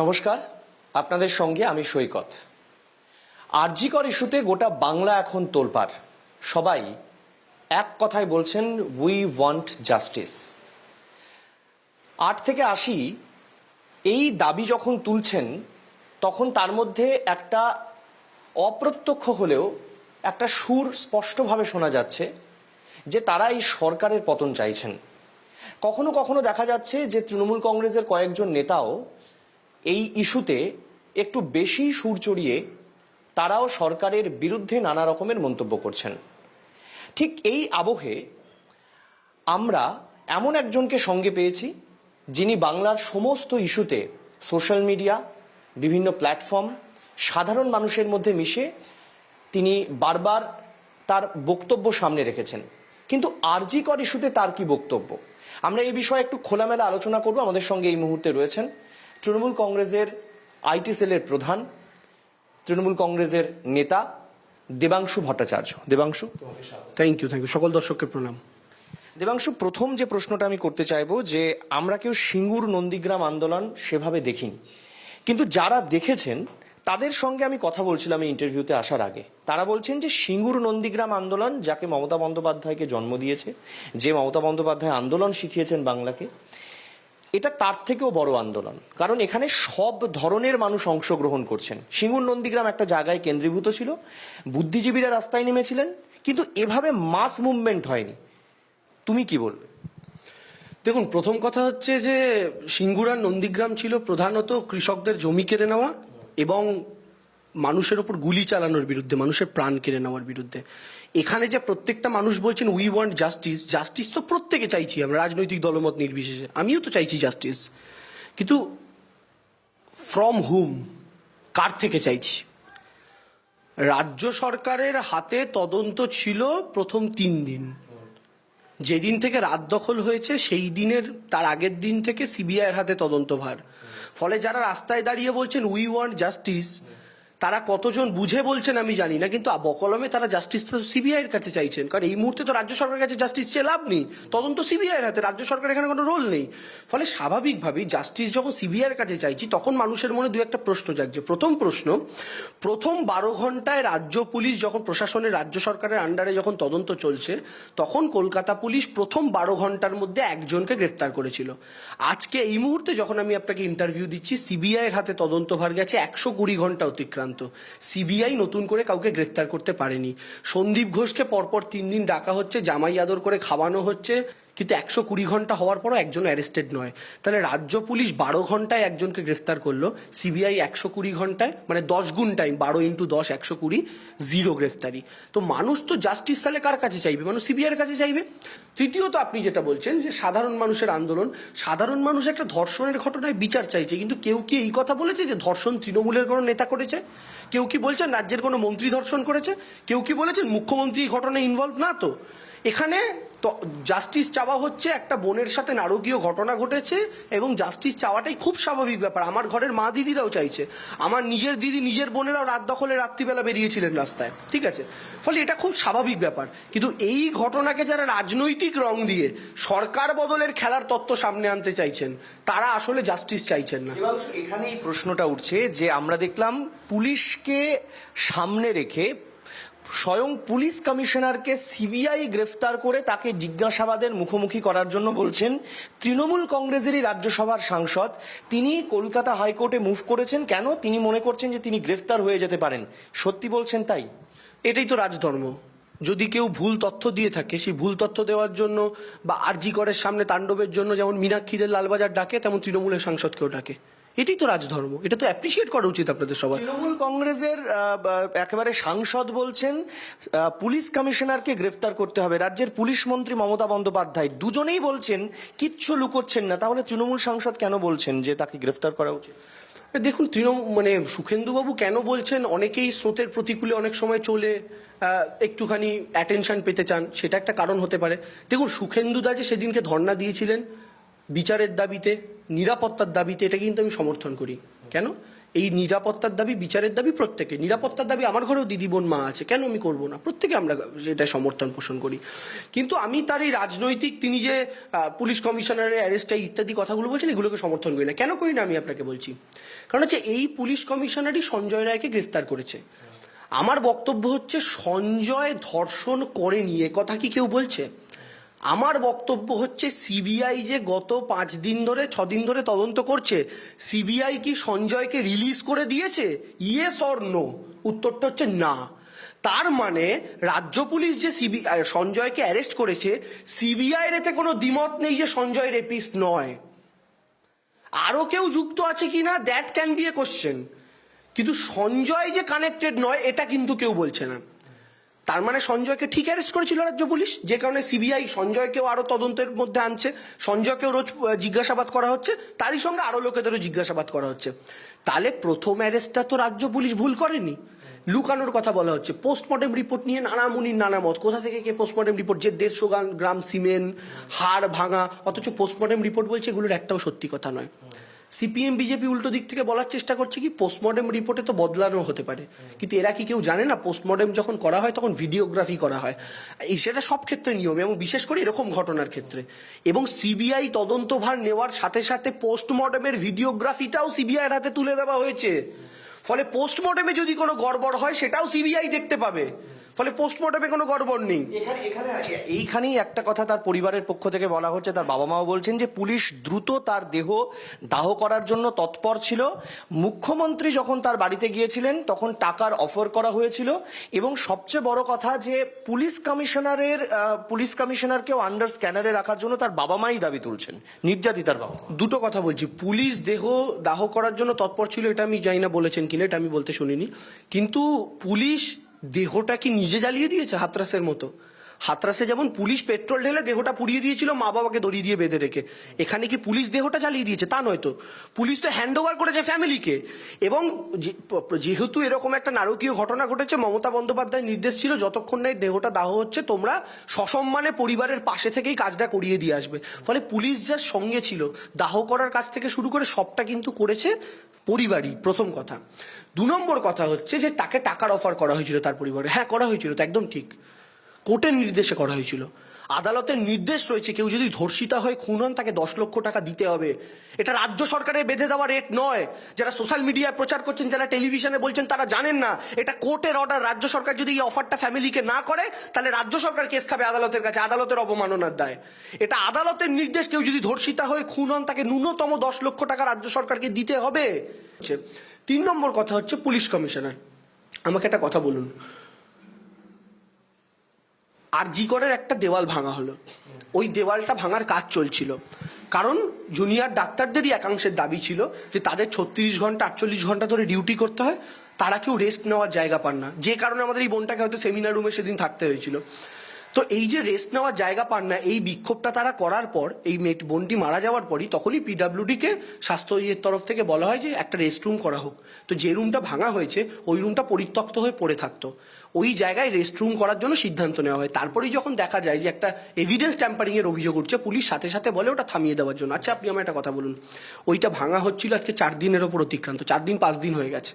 নমস্কার, আপনাদের সঙ্গে আমি সৈকত। আরজিকর ইস্যুতে গোটা বাংলা এখন তোলপাড়। সবাই এক কথায় বলছেন উই ওয়ান্ট জাস্টিস আট থেকে আশি, এই দাবি যখন তুলছেন, তখন তার মধ্যে একটা অপ্রত্যক্ষ হলেও একটা সুর স্পষ্টভাবে শোনা যাচ্ছে যে তারা এই সরকারের পতন চাইছেন। কখনো কখনো দেখা যাচ্ছে যে তৃণমূল কংগ্রেসের কয়েকজন নেতাও এই ইস্যুতে একটু বেশি সুর চড়িয়ে তারাও সরকারের বিরুদ্ধে নানা রকমের মন্তব্য করছেন। ঠিক এই আবহে আমরা এমন একজনকে সঙ্গে পেয়েছি, যিনি বাংলার সমস্ত ইস্যুতে সোশ্যাল মিডিয়া, বিভিন্ন প্ল্যাটফর্ম, সাধারণ মানুষের মধ্যে মিশে তিনি বারবার তার বক্তব্য সামনে রেখেছেন। কিন্তু আরজিকর ইস্যুতে তার কি বক্তব্য? আমরা এই বিষয়ে একটু খোলামেলা আলোচনা করব, আমাদের সঙ্গে এই মুহূর্তে রয়েছেন তৃণমূল কংগ্রেসের আইটি সেলের প্রধান তৃণমূল কংগ্রেসের নেতা Debangshu Bhattacharya. Debangshu? Thank you thank you সকল দর্শককে প্রণাম। দেবাংশু প্রথম যে প্রশ্নটা আমি করতে চাইব যে আমরা কেউ সিঙ্গুর নন্দীগ্রাম আন্দোলন সেভাবে দেখিনি। কিন্তু যারা দেখেছেন তাদের সঙ্গে আমি কথা বলছিলাম এই ইন্টারভিউতে আসার আগে। তারা বলছেন যে সিঙ্গুর নন্দীগ্রাম আন্দোলন যাকে মমতা বন্দ্যোপাধ্যায়কে জন্ম দিয়েছে যে মমতা বন্দ্যোপাধ্যায় আন্দোলন শিখিয়েছেন বাংলাকে এটা তার থেকেও বড় আন্দোলন। কারণ এখানে সব ধরনের মানুষ অংশগ্রহণ করছেন। সিঙ্গুর নন্দীগ্রাম একটা জায়গায় কেন্দ্রীভূত ছিল। বুদ্ধিজীবীরা রাস্তায় নেমেছিলেন। কিন্তু এভাবে মাস মুভমেন্ট হয়নি। তুমি কি বলবে? দেখুন, প্রথম কথা হচ্ছে যে সিঙ্গুরার নন্দীগ্রাম ছিল প্রধানত কৃষকদের জমি কেড়ে নেওয়া এবং মানুষের ওপর গুলি চালানোর বিরুদ্ধে, মানুষের প্রাণ কেড়ে নেওয়ার বিরুদ্ধে। এখানে যে প্রত্যেকটা মানুষ বলছেন উই ওয়ান্ট জাস্টিস জাস্টিস তো প্রত্যেকে চাইছি আমরা, রাজনৈতিক দলমত নির্বিশেষে। আমিও তো চাইছি জাস্টিস কিন্তু ফ্রম হুম কার থেকে চাইছি? রাজ্য সরকারের হাতে তদন্ত ছিল প্রথম তিন দিন। যেদিন থেকে রাত দখল হয়েছে, সেই দিনের, তার আগের দিন থেকে সিবিআইয়ের হাতে তদন্তভার। ফলে যারা রাস্তায় দাঁড়িয়ে বলছেন উই ওয়ান্ট জাস্টিস তারা কতজন বুঝে বলছেন আমি জানি না, কিন্তু বকলমে তারা জাস্টিস তো সিবিআইয়ের কাছে চাইছেন। কারণ এই মুহূর্তে তো রাজ্য সরকারের কাছে জাস্টিস চেয়ে লাভ নেই। তদন্ত সিবিআই এর হাতে, রাজ্য সরকারের এখানে কোনো রোল নেই। ফলে স্বাভাবিকভাবেই জাস্টিস যখন সিবিআইয়ের কাছে চাইছি, তখন মানুষের মনে দু একটা প্রশ্ন জাগছে। প্রথম প্রশ্ন, প্রথম বারো ঘন্টায় রাজ্য পুলিশ যখন প্রশাসনের, রাজ্য সরকারের আন্ডারে যখন তদন্ত চলছে, তখন কলকাতা পুলিশ প্রথম বারো ঘণ্টার মধ্যে একজনকে গ্রেফতার করেছিল। আজকে এই মুহূর্তে যখন আমি আপনাকে ইন্টারভিউ দিচ্ছি সিবিআই এর হাতে তদন্তভার গেছে একশো কুড়ি ঘণ্টা অতিক্রান্ত। সিবিআই নতুন করে কাউকে গ্রেফতার করতে পারেনি। সন্দীপ ঘোষকে পরপর তিন দিন ডাকা হচ্ছে, জামাই আদর করে খাওয়ানো হচ্ছে। কিন্তু একশো কুড়ি ঘণ্টা হওয়ার পরও একজন অ্যারেস্টেড নয়। তাহলে রাজ্য পুলিশ বারো ঘন্টায় একজনকে গ্রেফতার করল সিবিআই একশো কুড়ি ঘন্টায় মানে দশ গুণ টাইম বারো ইন্টু দশ, একশো কুড়ি জিরো গ্রেফতারি। তো মানুষ তো জাস্টিস তাহলে কার কাছে চাইবে? মানুষ সিবিআইয়ের কাছে চাইবে? তৃতীয়ত আপনি যেটা বলছেন যে সাধারণ মানুষের আন্দোলন, সাধারণ মানুষ একটা ধর্ষণের ঘটনায় বিচার চাইছে, কিন্তু কেউ কি এই কথা বলেছে যে ধর্ষণ তৃণমূলের কোনো নেতা করেছে? কেউ কি বলছেন রাজ্যের কোনো মন্ত্রী ধর্ষণ করেছে? কেউ কি বলেছেন মুখ্যমন্ত্রী ঘটনায় ইনভলভ না তো। এখানে জাস্টিস চাওয়া হচ্ছে একটা বোনের সাথে নারকীয় ঘটনা ঘটেছে এবং জাস্টিস চাওয়াটাই খুব স্বাভাবিক ব্যাপার। আমার ঘরের মা দিদিরাও চাইছে। আমার নিজের দিদি নিজের বোনেরাও রাত দখলে রাত্রিবেলা বেরিয়েছিলেন রাস্তায়। ঠিক আছে? ফলে এটা খুব স্বাভাবিক ব্যাপার। কিন্তু এই ঘটনাকে যারা রাজনৈতিক রং দিয়ে সরকার বদলের খেলার তত্ত্ব সামনে আনতে চাইছেন, তারা আসলে জাস্টিস চাইছেন না। দেবাংশু এখানে এই প্রশ্নটা উঠছে যে আমরা দেখলাম পুলিশকে সামনে রেখে স্বয়ং পুলিশ কমিশনারকে সিবিআই গ্রেফতার করে তাকে জিজ্ঞাসাবাদের মুখোমুখি করার জন্য বলছেন তৃণমূল কংগ্রেসেরই রাজ্যসভার সাংসদ। তিনি কলকাতা হাইকোর্টে মুভ করেছেন। কেন? তিনি মনে করছেন যে তিনি গ্রেফতার হয়ে যেতে পারেন। সত্যি বলছেন তাই? এটাই তো রাজধর্ম। যদি কেউ ভুল তথ্য দিয়ে থাকে, সেই ভুল তথ্য দেওয়ার জন্য বা আরজি করের সামনে তাণ্ডবের জন্য যেমন মীনাক্ষীদের লালবাজার ডাকে, তেমন তৃণমূলের সাংসদকেও ডাকে। এটাই তো রাজধর্ম। এটা তো অ্যাপ্রিসিয়েট করা উচিত আপনাদের সবার। তৃণমূল কংগ্রেসের একেবারে সাংসদ বলছেন পুলিশ কমিশনারকে গ্রেফতার করতে হবে। রাজ্যের পুলিশ মন্ত্রী মমতা বন্দ্যোপাধ্যায় দুজনেই বলছেন কিচ্ছু লুকোচ্ছেন না। তাহলে তৃণমূল সাংসদ কেন বলছেন যে তাকে গ্রেফতার করা উচিত? দেখুন তৃণমূল মানে সুখেন্দুবাবু কেন বলছেন? অনেকেই স্রোতের প্রতিকূলে অনেক সময় চলে একটুখানি অ্যাটেনশন পেতে চান। সেটা একটা কারণ হতে পারে। দেখুন সুখেন্দুদা যে সেদিনকে ধর্ণা দিয়েছিলেন বিচারের দাবিতে, নিরাপত্তার দাবিতে এটা কিন্তু আমি সমর্থন করি। কেন? এই নিরাপত্তার দাবি, বিচারের দাবি প্রত্যেকে। নিরাপত্তার দাবি আমার ঘরেও দিদি বোন, মা আছে, কেন আমি করব না? প্রত্যেকে আমরা এটা সমর্থন পোষণ করি। কিন্তু আমি তার এই রাজনৈতিক, তিনি যে পুলিশ কমিশনারের অ্যারেস্ট ইত্যাদি কথাগুলো বলছেন, এগুলোকে সমর্থন করি না। কেন করি না আমি আপনাকে বলছি? কারণ হচ্ছে এই পুলিশ কমিশনারই সঞ্জয় রায়কে গ্রেফতার করেছে। আমার বক্তব্য হচ্ছে সঞ্জয় ধর্ষণ করেনি এ কথা কি কেউ বলছে? আমার বক্তব্য হচ্ছে সিবিআই যে গত পাঁচ দিন ধরে, ছ দিন ধরে তদন্ত করছে, সিবিআই কি সঞ্জয়কে রিলিজ করে দিয়েছে? ইয়েস অর নো উত্তরটা হচ্ছে না। তার মানে রাজ্য পুলিশ যে সিবি সঞ্জয়কে অ্যারেস্ট করেছে, সিবিআইয়ের এতে কোনো দ্বিমত নেই যে সঞ্জয় রেপিস্ট নয়। আরও কেউ যুক্ত আছে কি না that can be a question কিন্তু সঞ্জয় যে কানেক্টেড নয়, এটা কিন্তু কেউ বলছে না। তার মানে সঞ্জয়কে ঠিক অ্যারেস্ট করেছিল রাজ্য পুলিশ? যে কারণে সিবিআই সঞ্জয়কেও আরও তদন্তের মধ্যে আনছে। সঞ্জয়কেও রোজ জিজ্ঞাসাবাদ করা হচ্ছে। তারই সঙ্গে আরও লোকেদেরও জিজ্ঞাসাবাদ করা হচ্ছে। তাহলে প্রথম অ্যারেস্টটা তো রাজ্য পুলিশ ভুল করেনি। লুকানোর কথা বলা হচ্ছে। পোস্টমর্টেম রিপোর্ট নিয়ে নানা মুনির, নানা মত। কোথা থেকে কে পোস্টমর্টেম রিপোর্ট? যে দেড়শো গ্রাম সিমেন্ট, হাড় ভাঙা, অথচ পোস্টমর্টেম রিপোর্ট বলছে এগুলোর একটাও সত্যি কথা নয়। সিপিএম, বিজেপি উল্টো দিক থেকে বলার চেষ্টা করছে কি পোস্টমর্টেম রিপোর্টে তো বদলানো হতে পারে। কিন্তু এরা কি কেউ জানে না? পোস্টমর্টেম যখন করা হয়, তখন ভিডিওগ্রাফি করা হয়। সেটা সব ক্ষেত্রে নিয়ম, এবং বিশেষ করে এরকম ঘটনার ক্ষেত্রে। এবং সিবিআই তদন্তভার নেওয়ার সাথে সাথে পোস্টমর্টেমের ভিডিওগ্রাফিটাও সিবিআইয়ের হাতে তুলে দেওয়া হয়েছে। ফলে পোস্টমর্টেমে যদি কোনো গড়বড় হয়, সেটাও সিবিআই দেখতে পাবে। ফলে পোস্টমর্টেমে কোনো গড়বড় নেই। এইখানেই একটা কথা তার পরিবারের পক্ষ থেকে বলা হচ্ছে তার বাবা মাও বলছেন যে পুলিশ দ্রুত তার দেহ দাহ করার জন্য তৎপর ছিল। মুখ্যমন্ত্রী যখন তার বাড়িতে গিয়েছিলেন তখন টাকার অফার করা হয়েছিল এবং সবচেয়ে বড় কথা যে পুলিশ কমিশনারের পুলিশ কমিশনারকেও আন্ডার স্ক্যানারে রাখার জন্য তার বাবা মাই দাবি তুলছেন। নির্যাতিতার বাবা দুটো কথা বলছি। পুলিশ দেহ দাহ করার জন্য তৎপর ছিল এটা আমি জানি না বলেছেন কিনা এটা আমি বলতে শুনিনি। কিন্তু পুলিশ দেহটা কি নিজে জ্বালিয়ে দিয়েছে হাতরাসের মতো। হাতরাসে যেমন পুলিশ পেট্রোল ঢেলে দেহটা পুড়িয়ে দিয়েছিল, মা বাবাকে দড়ি দিয়ে বেঁধে রেখে। এখানে কি পুলিশ দেহটা জ্বালিয়ে দিয়েছে? তা নয় তো। পুলিশ তো হ্যান্ড ওভার করেছে ফ্যামিলিকে এবং যেহেতু এরকম একটা নারকীয় ঘটনা ঘটেছে, মমতা বন্দ্যোপাধ্যায়ের নির্দেশ ছিল, যতক্ষণ না দেহটা দাহ হচ্ছে, তোমরা সসম্মানে পরিবারের পাশে থেকেই কাজটা করিয়ে দিয়ে আসবে। ফলে পুলিশ যার সঙ্গে ছিল। দাহ করার কাজ থেকে শুরু করে সবটা কিন্তু করেছে পরিবারই, প্রথম কথা। দু নম্বর কথা হচ্ছে যে, তাকে টাকার অফার করা হয়েছিল তার পরিবারে। হ্যাঁ করা হয়েছিল, তো একদম ঠিক। কোর্টের নির্দেশে করা হয়েছিল। আদালতের নির্দেশ রয়েছে কেউ যদি ধর্ষিতা হয়, খুন হন, তাকে দশ লক্ষ টাকা দিতে হবে। এটা রাজ্য সরকারের বেঁধে দেওয়া রেট নয়। যারা সোশ্যাল মিডিয়ায় প্রচার করছেন, যারা টেলিভিশনে বলছেন, তারা জানেন না। এটা কোর্টের অর্ডার রাজ্য সরকার যদি এই অফারটা ফ্যামিলিকে না করে, তাহলে রাজ্য সরকার কেস খাবে আদালতের কাছে, আদালতের অবমাননার দায়। এটা আদালতের নির্দেশ, কেউ যদি ধর্ষিতা হয়ে, খুন হন, তাকে ন্যূনতম দশ লক্ষ টাকা রাজ্য সরকারকে দিতে হবে। তিন নম্বর কথা হচ্ছে পুলিশ কমিশনার। আমাকে একটা কথা বলুন। আর জি করের একটা দেওয়াল ভাঙা হলো। ওই দেওয়ালটা ভাঙার কাজ চলছিল। কারণ জুনিয়র ডাক্তারদেরই একাংশের দাবি ছিল যে তাদের ছত্রিশ ঘণ্টা, আটচল্লিশ ঘণ্টা ধরে ডিউটি করতে হয়, তারা কেউ রেস্ট নেওয়ার জায়গা পান না। যে কারণে আমাদের এই বোনটাকে হয়তো সেমিনার রুমে সেদিন থাকতে হয়েছিল। তো এই যে রেস্ট নেওয়ার জায়গা পান না, এই বিক্ষোভটা তারা করার পর, এই মেট বোনটি মারা যাওয়ার পরই তখনই পিডাব্লিউডিকে স্বাস্থ্য ইয়ের তরফ থেকে বলা হয় যে একটা রেস্ট রুম করা হোক। তো যে রুমটা ভাঙা হয়েছে, ওই রুমটা পরিত্যক্ত হয়ে পড়ে থাকতো। ওই জায়গায় রেস্ট রুম করার জন্য সিদ্ধান্ত নেওয়া হয়। তারপরেই যখন দেখা যায় যে একটা এভিডেন্স ট্যাম্পারিং এর অভিযোগ উঠছে, পুলিশ সাথে সাথে বলে ওটা থামিয়ে দেওয়ার জন্য। আচ্ছা আপনি আমার একটা কথা বলুন। ওইটা ভাঙা হচ্ছিল আজকে চার দিনের ওপর অতিক্রান্ত, চার দিন, পাঁচ দিন হয়ে গেছে।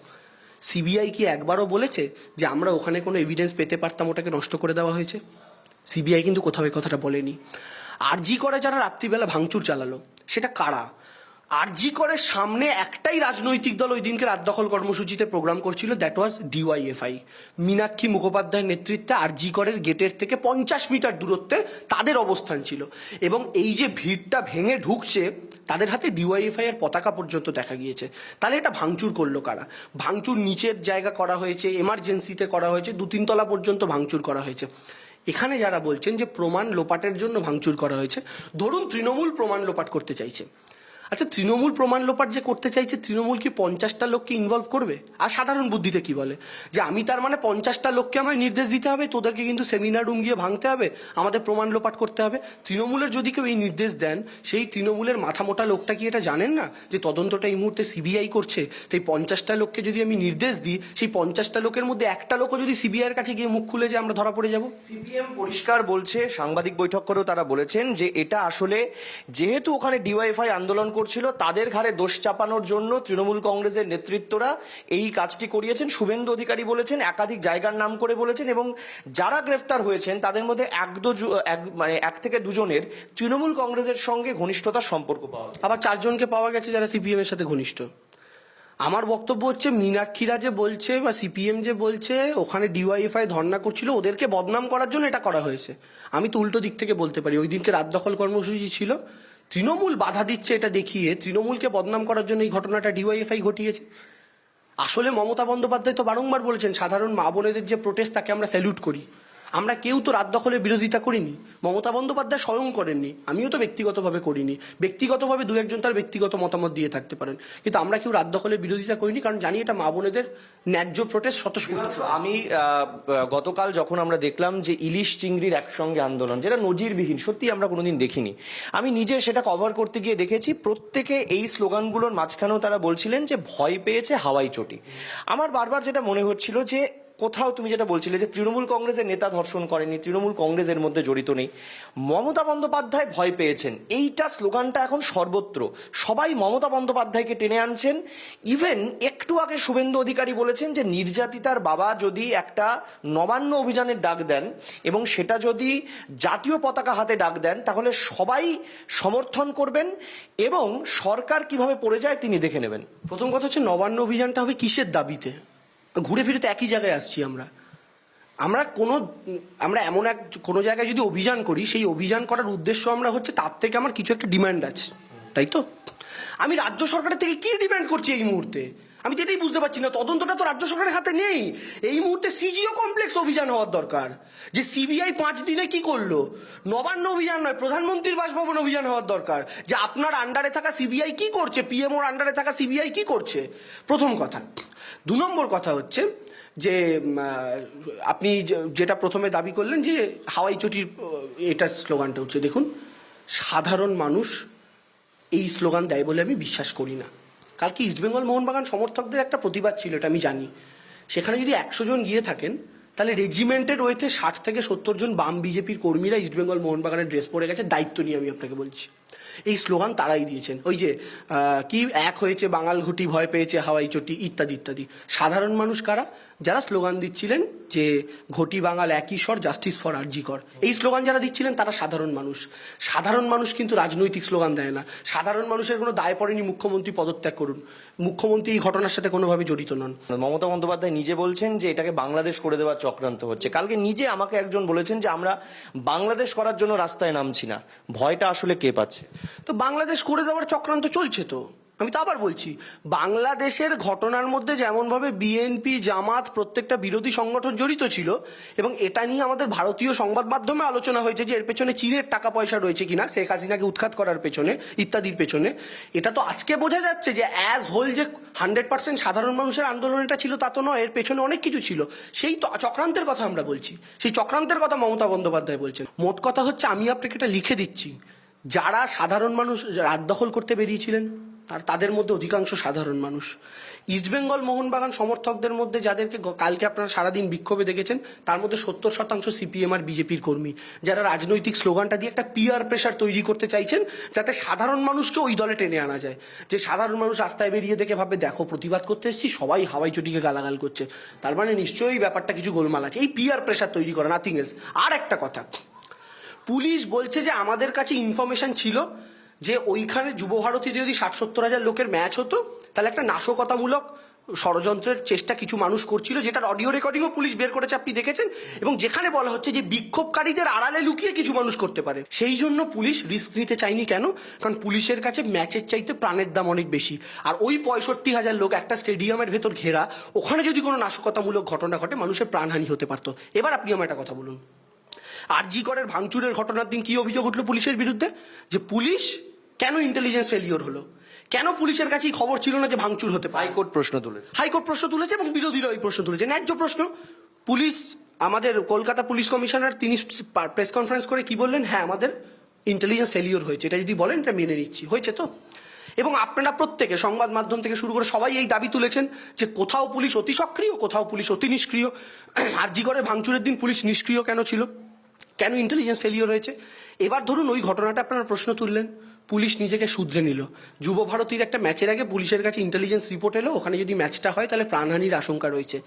সিবিআই কি একবারও বলেছে যে আমরা ওখানে কোনো এভিডেন্স পেতে পারতাম, ওটাকে নষ্ট করে দেওয়া হয়েছে? সিবিআই কিন্তু কোথাও এই কথাটা বলেনি। আরজি করে যারা রাত্রিবেলা ভাঙচুর চালালো, সেটা কারা? আরজি করে সামনে একটাই রাজনৈতিক দল ওই দিনকে রাত দখল কর্মসূচিতে প্রোগ্রাম করছিল দ্যাট ওয়াজ ডিওয়াইএফআই মীনাক্ষী মুখোপাধ্যায়ের নেতৃত্বে আরজি করের গেটের থেকে পঞ্চাশ মিটার দূরত্বে তাদের অবস্থান ছিল। এবং এই যে ভিড়টা ভেঙে ঢুকছে, তাদের হাতে ডিওয়াইএফআই এর পতাকা পর্যন্ত দেখা গিয়েছে। তাহলে এটা ভাঙচুর করল কারা? ভাঙচুর নিচের জায়গা করা হয়েছে এমার্জেন্সিতে করা হয়েছে দু তিন তলা পর্যন্ত ভাঙচুর করা হয়েছে। এখানে যারা বলছেন যে প্রমাণ লোপাটের জন্য ভাঙচুর করা হয়েছে, ধরুন তৃণমূল প্রমাণ লোপাট করতে চাইছে। আচ্ছা তৃণমূল প্রমাণ লোপাট যে করতে চাইছে, তৃণমূল কি পঞ্চাশটা লোককে ইনভলভ করবে? আর সাধারণ বুদ্ধিতে কি বলে? যে আমি তার মানে পঞ্চাশটা লোককে আমায় নির্দেশ দিতে হবে, তোদেরকে কিন্তু সেমিনার রুম গিয়ে ভাঙতে হবে, আমাদের প্রমাণ লোপাট করতে হবে। তৃণমূলের যদি কেউ এই নির্দেশ দেন, সেই তৃণমূলের মাথা মোটা লোকটা কি এটা জানেন না? যে তদন্তটা এই মুহূর্তে সিবিআই করছে তো এই পঞ্চাশটা লোককে যদি আমি নির্দেশ দিই, সেই পঞ্চাশটা লোকের মধ্যে একটা লোকও যদি সিবিআই এর কাছে গিয়ে মুখ খুলে যে আমরা ধরা পড়ে যাব? সিপিএম পরিষ্কার বলছে, সাংবাদিক বৈঠক করেও তারা বলেছেন যে এটা আসলে যেহেতু ওখানে ডিওয়াইফাই আন্দোলন করছিল, তাদের ঘাড়ে দোষ চাপানোর জন্য তৃণমূল কংগ্রেসের নেতৃত্বরা এই কাজটি করিয়েছেন। শুভেন্দু অধিকারী বলেছেন, একাধিক জায়গার নাম করে বলেছেন এবং যারা গ্রেফতার হয়েছেন, তাদের মধ্যে এক দু মানে এক থেকে দুজনের তৃণমূল কংগ্রেসের সঙ্গে ঘনিষ্ঠতার সম্পর্ক পাওয়া আবার চারজনকে পাওয়া গেছে যারা সিপিএম এর সাথে ঘনিষ্ঠ। আমার বক্তব্য হচ্ছে, মীনাক্ষীরা যে বলছে বা সিপিএম যে বলছে, ওখানে ডিওয়াইএফআই ধর্ণা করছিল, ওদেরকে বদনাম করার জন্য এটা করা হয়েছে। আমি তো উল্টো দিক থেকে বলতে পারি, ওই দিনকে রাত দখল কর্মসূচি ছিল তৃণমূল বাধা দিচ্ছে এটা দেখিয়ে তৃণমূলকে বদনাম করার জন্য এই ঘটনাটা ডিওয়াইএফআই ঘটিয়েছে। আসলে মমতা বন্দ্যোপাধ্যায় তো বারংবার বলেছেন, সাধারণ মা বোনেদের যে প্রোটেস্ট তাকে আমরা স্যালুট করি। আমরা কেউ তো রাত দখলের বিরোধিতা করিনি, মমতা বন্দ্যোপাধ্যায় স্বয়ং করেননি, আমিও তো ব্যক্তিগতভাবে করিনি। ব্যক্তিগতভাবে দু একজন তার ব্যক্তিগত মতামত দিয়ে থাকতে পারেন। কিন্তু আমরা কেউ রাত দখলের বিরোধিতা করিনি, কারণ জানি এটা মা বোনেদের ন্যায্য প্রোটেস্ট স্বতঃস্ফূর্ত। আমি গতকাল যখন আমরা দেখলাম যে ইলিশ চিংড়ির একসঙ্গে আন্দোলন, যেটা নজিরবিহীন সত্যি আমরা কোনোদিন দেখিনি। আমি নিজে সেটা কভার করতে গিয়ে দেখেছি, প্রত্যেকে এই স্লোগানগুলোর মাঝখানেও তারা বলছিলেন যে ভয় পেয়েছে হাওয়াই চটি। আমার বারবার যেটা মনে হচ্ছিল যে কোথাও তুমি যেটা বলছিলে যে তৃণমূল কংগ্রেসের নেতা ধর্ষণ করেনি তৃণমূল কংগ্রেসের মধ্যে জড়িত নেই। মমতা বন্দ্যোপাধ্যায় ভয় পেয়েছেন। এইটা স্লোগানটা এখন সর্বত্র। সবাই মমতা বন্দ্যোপাধ্যায়কে টেনে আনছেন। ইভেন একটু আগে শুভেন্দু অধিকারী বলেছেন যে নির্যাতিতার বাবা যদি একটা নবান্ন অভিযানের ডাক দেন এবং সেটা যদি জাতীয় পতাকা হাতে ডাক দেন, তাহলে সবাই সমর্থন করবেন এবং সরকার কীভাবে পড়ে যায় তিনি দেখে নেবেন। প্রথম কথা হচ্ছে নবান্ন অভিযানটা হবে কিসের দাবিতে? ঘুরে ফিরে তো একই জায়গায় আসছি আমরা। আমরা কোনো, আমরা এমন এক, কোনো জায়গায় যদি অভিযান করি, সেই অভিযান করার উদ্দেশ্য আমরা হচ্ছে তার থেকে আমার কিছু একটা ডিমান্ড আছে, তাই তো? আমি রাজ্য সরকারের থেকে কি ডিমান্ড করছি এই মুহূর্তে? আমি যেটাই বুঝতে পারছি না। তদন্তটা তো রাজ্য সরকারের হাতে নেই। এই মুহূর্তে সিজিও কমপ্লেক্স অভিযান হওয়ার দরকার। যে সিবিআই পাঁচ দিনে কি করল? নবান্ন অভিযান নয়, প্রধানমন্ত্রীর বাসভবন অভিযান হওয়ার দরকার। যে আপনার আন্ডারে থাকা সিবিআই কি করছে? পিএমওর আন্ডারে থাকা সিবিআই কি করছে? প্রথম কথা। দু নম্বর কথা হচ্ছে যে আপনি যেটা প্রথমে দাবি করলেন যে হাওয়াই চটির এটা স্লোগানটা হচ্ছে। দেখুন, সাধারণ মানুষ এই স্লোগান দেয় বলে আমি বিশ্বাস করি না। কালকে ইস্টবেঙ্গল মোহনবাগান সমর্থকদের একটা প্রতিবাদ ছিল, এটা আমি জানি। সেখানে যদি একশো জন গিয়ে থাকেন, তাহলে রেজিমেন্টের ওয়েতে ষাট থেকে সত্তর জন বাম বিজেপির কর্মীরা ইস্টবেঙ্গল মোহনবাগানের ড্রেস পরে গেছে, দায়িত্ব নিয়ে আমি আপনাকে বলছি। এই স্লোগান তারাই দিয়েছেন। ওই যে কি এক হয়েছে, বাঙাল ঘুটি ভয় পেয়েছে, হাওয়াই চটি, ইত্যাদি ইত্যাদি। সাধারণ মানুষ কারা? যারা স্লোগান দিচ্ছিলেন যে ঘটি বাঙাল একই স্বর জাস্টিস ফর আরজি কর। এই স্লোগান যারা দিচ্ছিলেন তারা সাধারণ মানুষ। সাধারণ মানুষ কিন্তু রাজনৈতিক স্লোগান দেয় না। সাধারণ মানুষের কোনো দায় পড়েনি মুখ্যমন্ত্রী পদত্যাগ করুন। মুখ্যমন্ত্রী এই ঘটনার সাথে কোনোভাবে জড়িত নন। মমতা বন্দ্যোপাধ্যায় নিজে বলছেন যে এটাকে বাংলাদেশ করে দেওয়ার চক্রান্ত হচ্ছে। কালকে নিজে আমাকে একজন বলেছেন যে আমরা বাংলাদেশ করার জন্য রাস্তায় নামছি না। ভয়টা আসলে কে পাচ্ছে? তো বাংলাদেশ করে দেওয়ার চক্রান্ত চলছে তো। আমি তো আবার বলছি, বাংলাদেশের ঘটনার মধ্যে যেমনভাবে বিএনপি, জামাত প্রত্যেকটা বিরোধী সংগঠন জড়িত ছিল এবং এটা নিয়ে আমাদের ভারতীয় সংবাদ মাধ্যমে আলোচনা হয়েছে যে এর পেছনে চীনের টাকা পয়সা রয়েছে কিনা, শেখ হাসিনাকে উৎখাত করার পেছনে, ইত্যাদির পেছনে। এটা তো আজকে বোঝা যাচ্ছে যে অ্যাজ হোল যে হান্ড্রেড পার্সেন্ট সাধারণ মানুষের আন্দোলন এটা ছিল তা তো নয়, এর পেছনে অনেক কিছু ছিল। সেই তো চক্রান্তের কথা আমরা বলছি। সেই চক্রান্তের কথা মমতা বন্দ্যোপাধ্যায় বলছেন। মোট কথা হচ্ছে আমি আপনাকে এটা লিখে দিচ্ছি। যারা সাধারণ মানুষ রাত দখল করতে বেরিয়েছিলেন তার তাদের মধ্যে অধিকাংশ সাধারণ মানুষ। ইস্টবেঙ্গল মোহনবাগান সমর্থকদের মধ্যে যাদেরকে কালকে আপনারা সারাদিন বিক্ষোভে দেখেছেন, তার মধ্যে সত্তর শতাংশ সিপিএম আর বিজেপির কর্মী। যারা রাজনৈতিক স্লোগানটা দিয়ে একটা পিয়ার প্রেশার তৈরি করতে চাইছেন, যাতে সাধারণ মানুষকে ওই দলে টেনে আনা যায়। যে সাধারণ মানুষ রাস্তায় বেরিয়ে দেখে ভাবে দেখো, প্রতিবাদ করতে এসেছি, সবাই হাওয়াই চটিকে গালাগাল করছে। তার মানে নিশ্চয়ই ব্যাপারটা কিছু গোলমাল আছে। এই পিয়ার প্রেশার তৈরি করা নাথিং এস আর একটা কথা, পুলিশ বলছে যে আমাদের কাছে ইনফরমেশন ছিল যে ওইখানে যুবভারতীতে যদি ষাট সত্তর হাজার লোকের ম্যাচ হতো, তাহলে একটা নাশকতামূলক ষড়যন্ত্রের চেষ্টা কিছু মানুষ করছিল, যেটার অডিও রেকর্ডিংও পুলিশ বের করেছে, আপনি দেখেছেন? এবং যেখানে বলা হচ্ছে যে বিক্ষোভকারীদের আড়ালে লুকিয়ে কিছু মানুষ করতে পারে। সেই জন্য পুলিশ রিস্ক নিতে চায়নি কেন? কারণ পুলিশের কাছে ম্যাচের চাইতে প্রাণের দাম অনেক বেশি। আর ওই পঁয়ষট্টি হাজার লোক একটা স্টেডিয়ামের ভেতর ঘেরা, ওখানে যদি কোনো নাশকতামূলক ঘটনা ঘটে, মানুষের প্রাণহানি হতে পারতো। এবার আপনি আমার একটা কথা বলুন। আর জি করের ভাঙচুরের ঘটনার দিন কি অভিযোগ উঠল পুলিশের বিরুদ্ধে? যে পুলিশ কেন ইন্টেলিজেন্স ফেলিওর হলো? কেন পুলিশের কাছে খবর ছিল না যে ভাঙচুর হতে পারে? হাইকোর্ট প্রশ্ন তুলেছে। হাইকোর্ট প্রশ্ন তুলেছে এবং বিরোধীরা ওই প্রশ্ন তুলেছে। ন্যায্য প্রশ্ন পুলিশ আমাদের কলকাতা পুলিশ কমিশনার তিনি প্রেস কনফারেন্স করে কি বললেন? হ্যাঁ আমাদের ইন্টেলিজেন্স ফেলিওর হয়েছে। এটা যদি বলেন এটা মেনে নিচ্ছি। হয়েছে তো? এবং আপনারা প্রত্যেকে সংবাদ মাধ্যম থেকে শুরু করে সবাই এই দাবি তুলেছেন যে কোথাও পুলিশ অতি সক্রিয় কোথাও পুলিশ অতি নিষ্ক্রিয়। আর জি করে ভাঙচুরের দিন পুলিশ নিষ্ক্রিয় কেন ছিল? কেন ইন্টেলিজেন্স ফেলিওর হয়েছে? এবার ধরুন ওই ঘটনাটা আপনারা প্রশ্ন তুললেন। পুলিশ নিজেকে শুধরে নিল। যুব ভারতীর একটা ম্যাচের আগে পুলিশের কাছে ইন্টেলিজেন্স রিপোর্ট এলো, ওখানে যদি ম্যাচটা হয় তাহলে প্রাণহানির আশঙ্কা রয়েছে।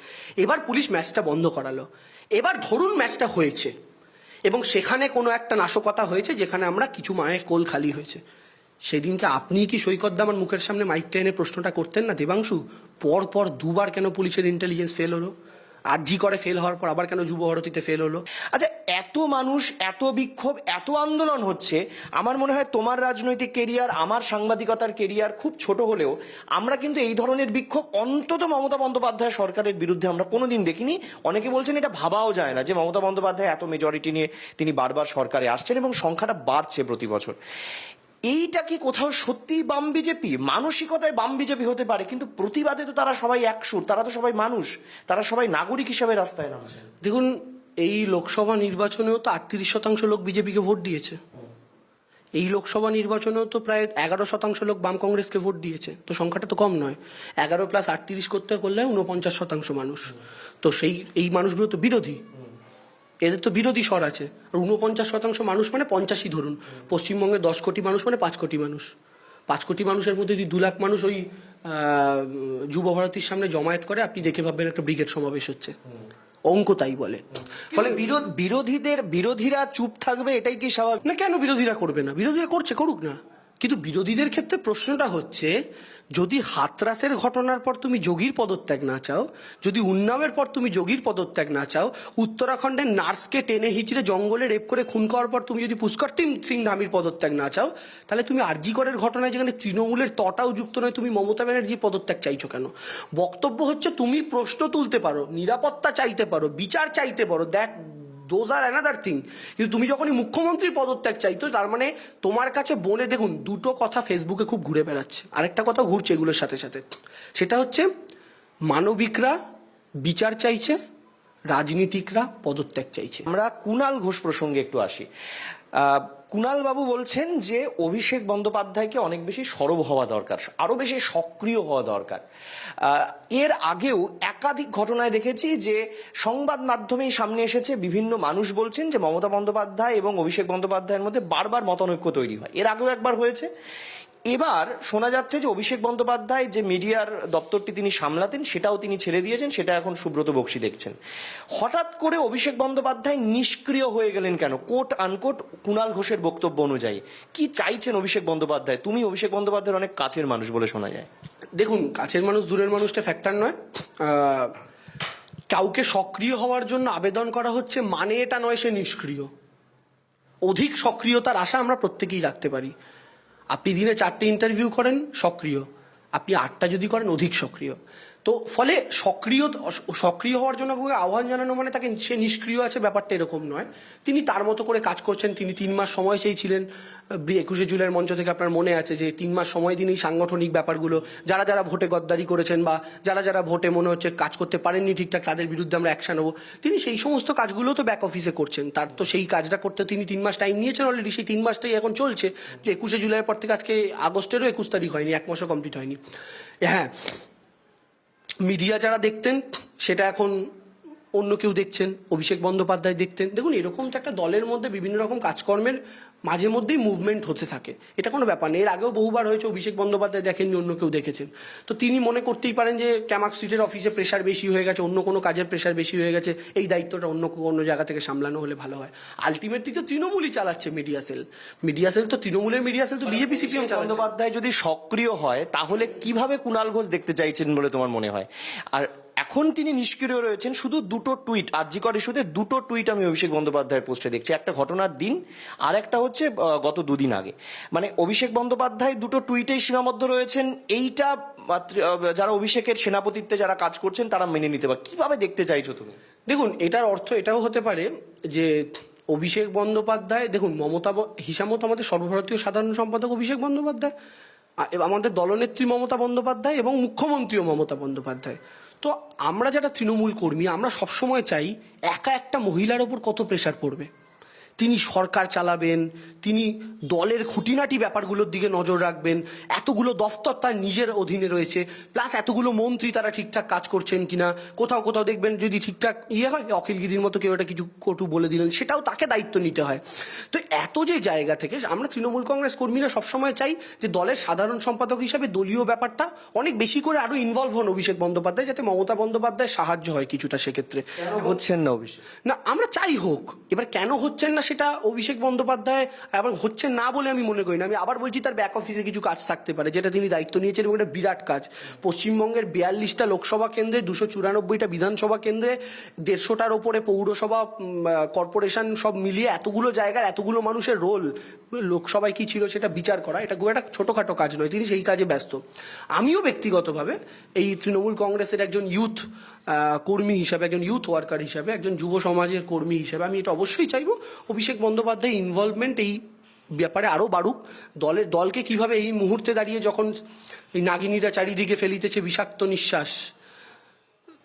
এবার পুলিশ ম্যাচটা বন্ধ করালো। এবার ধরুন ম্যাচটা হয়েছে, এবং সেখানে কোনো একটা নাশকতা হয়েছে যেখানে আমরা কিছু মায়ের কোল খালি হয়েছে। সেদিনকে আপনি কি সৈকত দামান মুখের সামনে মাইকটা এনে প্রশ্নটা করতেন না, দেবাংশু? পর পর দুবার কেন পুলিশের ইন্টেলিজেন্স ফেল হলো? আরজি করে ফেল হওয়ার পর আবার কেন যুব ভারতীতে ফেল হলো? আচ্ছা এত মানুষ, এত বিক্ষোভ, এত আন্দোলন হচ্ছে, আমার মনে হয় তোমার রাজনৈতিক কেরিয়ার আমার সাংবাদিকতার কেরিয়ার খুব ছোট হলেও আমরা কিন্তু এই ধরনের বিক্ষোভ অন্তত মমতা বন্দ্যোপাধ্যায় সরকারের বিরুদ্ধে আমরা কোনোদিন দেখিনি। অনেকে বলছেন এটা ভাবাও যায় না যে মমতা বন্দ্যোপাধ্যায় এত মেজরিটি নিয়ে তিনি বারবার সরকারে আসছেন এবং সংখ্যাটা বাড়ছে প্রতি বছর। এইটা কি কোথাও সত্যিই বাম বিজেপি মানসিকতায় বাম বিজেপি হতে পারে, কিন্তু প্রতিবাদে তো তারা সবাই একসুর তারা তো সবাই মানুষ, তারা সবাই নাগরিক হিসাবে রাস্তায় নামছে। দেখুন, এই লোকসভা নির্বাচনেও তো আটত্রিশ শতাংশ লোক বিজেপিকে ভোট দিয়েছে। এই লোকসভা নির্বাচনেও তো প্রায় এগারো শতাংশ লোক বাম কংগ্রেসকে ভোট দিয়েছে। তো সংখ্যাটা তো কম নয়। এগারো প্লাস আটত্রিশ করতে করলে উনপঞ্চাশ শতাংশ মানুষ। তো সেই, এই মানুষগুলো তো বিরোধী। এদের তো বিরোধী স্বর আছে। আর উনপঞ্চাশ শতাংশ মানুষ মানে পঞ্চাশই ধরুন। পশ্চিমবঙ্গে দশ কোটি মানুষ মানে পাঁচ কোটি মানুষ। পাঁচ কোটি মানুষের মধ্যে যদি দু লাখ মানুষ ওই যুব ভারতীর সামনে জমায়েত করে, আপনি দেখে ভাববেন একটা ব্রিগেড সমাবেশ হচ্ছে। অঙ্ক তাই বলে। ফলে বিরোধ, বিরোধীদের, বিরোধীরা চুপ থাকবে, এটাই কি স্বাভাবিক? না, কেন বিরোধীরা করবে না? বিরোধীরা করছে, করুক না। কিন্তু বিরোধীদের ক্ষেত্রে প্রশ্নটা হচ্ছে, যদি হাতরাসের ঘটনার পর তুমি যোগীর পদত্যাগ না চাও, যদি উন্নাবের পর তুমি যোগীর পদত্যাগ না চাও, উত্তরাখণ্ডের নার্সকে টেনে হিচড়ে জঙ্গলে রেপ করে খুন করার পর তুমি যদি পুষ্কর সিং ধামির পদত্যাগ না চাও, তাহলে তুমি আরজিকরের ঘটনায় যেখানে তৃণমূলের তটাও যুক্ত নয়, তুমি মমতা ব্যানার্জির পদত্যাগ চাইছো কেন? বক্তব্য হচ্ছে তুমি প্রশ্ন তুলতে পারো, নিরাপত্তা চাইতে পারো, বিচার চাইতে পারো that those are another thing কিন্তু তুমি যখনই মুখ্যমন্ত্রীর পদত্যাগ চাইতো তার মানে তোমার কাছে বলে দেখুন, দুটো কথা ফেসবুকে খুব ঘুরে বেড়াচ্ছে। আরেকটা কথা ঘুরছে এগুলোর সাথে সাথে। সেটা হচ্ছে, মানবিকরা বিচার চাইছে, রাজনীতিকরা পদত্যাগ চাইছে। আমরা কুণাল ঘোষ প্রসঙ্গে একটু আসি। কুণাল বাবু বলছেন যে অভিষেক বন্দ্যোপাধ্যায়কে অনেক বেশি সরব হওয়া দরকার, আরও বেশি সক্রিয় হওয়া দরকার। এর আগেও একাধিক ঘটনায় দেখেছি যে সংবাদ মাধ্যমেই সামনে এসেছে, বিভিন্ন মানুষ বলছেন যে মমতা বন্দ্যোপাধ্যায় এবং অভিষেক বন্দ্যোপাধ্যায়ের মধ্যে বারবার মতানৈক্য তৈরি হয়। এর আগেও একবার হয়েছে। এবার শোনা যাচ্ছে যে অভিষেক বন্দ্যোপাধ্যায় যে মিডিয়ার দপ্তরটি তিনি সামলাতেন, সেটাও তিনি ছেড়ে দিয়েছেন, সেটা এখন সুব্রত বক্সি দেখছেন। হঠাৎ করে অভিষেক বন্দ্যোপাধ্যায় নিষ্ক্রিয় হয়ে গেলেন কেন? কোট আনকোট কুণাল ঘোষের বক্তব্য অনুযায়ী, কি চাইছেন অভিষেক বন্দ্যোপাধ্যায়? তুমি অভিষেক বন্দ্যোপাধ্যায়ের অনেক কাছের মানুষ বলে শোনা যায়। দেখুন, কাছের মানুষ দূরের মানুষটা ফ্যাক্টর নয়। কাউকে সক্রিয় হওয়ার জন্য আবেদন করা হচ্ছে মানে এটা নয় সে নিষ্ক্রিয়। অধিক সক্রিয়তার আশা আমরা প্রত্যেকেই রাখতে পারি। আপনি দিনে চারটে ইন্টারভিউ করেন সক্রিয়। আপনি আটটা যদি করেন অধিক সক্রিয়। তো ফলে সক্রিয় সক্রিয় হওয়ার জন্য আহ্বান জানানো মানে তাকে সে নিষ্ক্রিয় আছে, ব্যাপারটা এরকম নয়। তিনি তার মতো করে কাজ করছেন, তিনি তিন মাস সময় চেয়েছিলেন একুশে জুলাইয়ের মঞ্চ থেকে আপনার মনে আছে যে তিন মাস সময় দিন এই সাংগঠনিক ব্যাপারগুলো, যারা যারা ভোটে গদ্দারি করেছেন বা যারা যারা ভোটে মনে হচ্ছে কাজ করতে পারেননি ঠিকঠাক, তাদের বিরুদ্ধে আমরা অ্যাকশন নেব। তিনি সেই সমস্ত কাজগুলো তো ব্যাক অফিসে করছেন। তার তো সেই কাজটা করতে তিনি তিন মাস টাইম নিয়েছেন অলরেডি সেই তিন মাসটাই এখন চলছে। যে একুশে জুলাইয়ের পর থেকে আজকে আগস্টেরও একুশ তারিখ হয়নি, এক মাসও কমপ্লিট হয়নি। হ্যাঁ মিডিয়া যারা দেখতেন, সেটা এখন অন্য কেউ দেখছেন, অভিষেক বন্দ্যোপাধ্যায় দেখতেন। দেখুন এরকম তো একটা দলের মধ্যে বিভিন্ন রকম কাজকর্মের মাঝে মধ্যেই মুভমেন্ট হতে থাকে। এটা কোনো ব্যাপার নেই এর আগেও বহুবার হয়েছে অভিষেক বন্দ্যোপাধ্যায় দেখেননি অন্য কেউ দেখেছেন। তো তিনি মনে করতেই পারেন যে ক্যামাক স্ট্রিটের অফিসে প্রেশার বেশি হয়ে গেছে অন্য কোনো কাজের প্রেশার বেশি হয়ে গেছে এই দায়িত্বটা অন্য কো- অন্য জায়গা থেকে সামলানো হলে ভালো হয়। আলটিমেটলি তো তৃণমূলই চালাচ্ছে মিডিয়া সেল মিডিয়া সেল তো তৃণমূলের মিডিয়া সেল তো বিজেপি সিপিএম বন্দ্যোপাধ্যায় যদি সক্রিয় হয় তাহলে কীভাবে কুণাল ঘোষ দেখতে চাইছেন বলে তোমার মনে হয়? আর এখন তিনি নিষ্ক্রিয় রয়েছেন শুধু দুটো টুইট আরজিকর ইস্যুতে দুটো টুইট আমি অভিষেক বন্দ্যোপাধ্যায়ের পোস্টে দেখছি। একটা ঘটনার দিন, আর একটা হচ্ছে গত দুদিন আগে। মানে অভিষেক বন্দ্যোপাধ্যায় দুটো টুইটেই সীমাবদ্ধ রয়েছেন। এইটা যারা অভিষেকের সেনাপতিত্বে যারা কাজ করছেন, তারা মেনে নিতে পারে। কীভাবে দেখতে চাইছো তুমি? দেখুন, এটার অর্থ এটাও হতে পারে যে অভিষেক বন্দ্যোপাধ্যায়, দেখুন, মমতা হিসামত আমাদের সর্বভারতীয় সাধারণ সম্পাদক অভিষেক বন্দ্যোপাধ্যায় আমাদের দলনেত্রী মমতা বন্দ্যোপাধ্যায় এবং মুখ্যমন্ত্রীও মমতা বন্দ্যোপাধ্যায়। তো আমরা যারা তৃণমূল কর্মী, আমরা সবসময় চাই একা একটা মহিলার ওপর কত প্রেশার পড়বে। তিনি সরকার চালাবেন তিনি দলের খুঁটিনাটি ব্যাপারগুলোর দিকে নজর রাখবেন এতগুলো দফতর তার নিজের অধীনে রয়েছে প্লাস এতগুলো মন্ত্রী তারা ঠিকঠাক কাজ করছেন কিনা কোথাও কোথাও দেখবেন যদি ঠিকঠাক ইয়ে হয় অখিলগিরির মতো কেউ একটা কিছু কটু বলে দিলেন সেটাও তাকে দায়িত্ব নিতে হয়। তো এত যে জায়গা থেকে আমরা তৃণমূল কংগ্রেস কর্মীরা সবসময় চাই যে দলের সাধারণ সম্পাদক হিসাবে দলীয় ব্যাপারটা অনেক বেশি করে আরও ইনভলভ হন অভিষেক বন্দ্যোপাধ্যায় যাতে মমতা বন্দ্যোপাধ্যায় সাহায্য হয় কিছুটা সেক্ষেত্রে। হচ্ছেন না অভিষেক? না আমরা চাই হোক এবার কেন হচ্ছেন না সেটা অভিষেক বন্দ্যোপাধ্যায় এবং হচ্ছে না বলে আমি মনে করি না। আমি আবার বলছি তার ব্যাক অফিসে কিছু কাজ থাকতে পারে, যেটা তিনি দায়িত্ব নিয়েছেন এবং এটা বিরাট কাজ। পশ্চিমবঙ্গের বিয়াল্লিশটা লোকসভা কেন্দ্রে, দুশো চুরানব্বইটা বিধানসভা কেন্দ্রে, দেড়শোটার ওপরে পৌরসভা কর্পোরেশন সব মিলিয়ে এতগুলো জায়গার এতগুলো মানুষের রোল লোকসভায় কি ছিল সেটা বিচার করা, এটা খুব একটা ছোটোখাটো কাজ নয়, তিনি সেই কাজে ব্যস্ত। আমিও ব্যক্তিগতভাবে এই তৃণমূল কংগ্রেসের একজন ইউথ কর্মী হিসাবে, একজন ইউথ ওয়ার্কার হিসাবে, একজন যুব সমাজের কর্মী হিসাবে আমি এটা অবশ্যই চাইব। অভিষেক বন্দ্যোপাধ্যায় ইনভলভমেন্ট এই ব্যাপারে আরও বাড়ুক। দলের দলকে কীভাবে এই মুহূর্তে দাঁড়িয়ে যখন এই নাগিনীরা চারিদিকে ফেলিতেছে বিষাক্ত নিঃশ্বাস